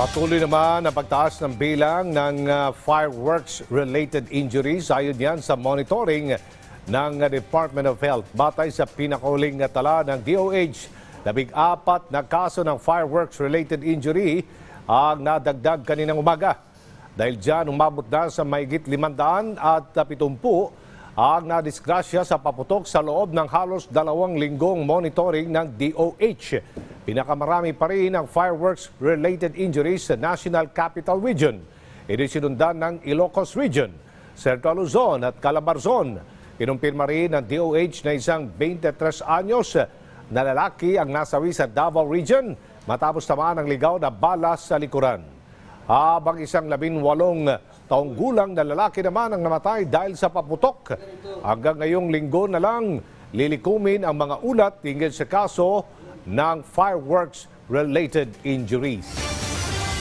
Patuloy naman ang pagtaas ng bilang ng uh, fireworks-related injuries ayon yan sa monitoring ng Department of Health. Batay sa pinakauling na tala ng DOH, labing apat na kaso ng fireworks-related injury ang nadagdag kaninang umaga. Dahil dyan, umabot na sa mahigit 500 at 70 ang nadisgrasya sa paputok sa loob ng halos dalawang linggong monitoring ng DOH. Pinakamarami pa rin ang fireworks-related injuries sa National Capital Region. Inisinundan ng Ilocos Region, Central Luzon at Calabarzon. Kinumpirma rin ng DOH na isang 23 anyos na lalaki ang nasawi sa Davao Region matapos tamaan ng ligaw na bala sa likuran. Habang isang labinwalong taong gulang na lalaki naman ang namatay dahil sa paputok. Hanggang ngayong linggo na lang, lilikumin ang mga ulat tingil sa kaso ng fireworks-related injuries.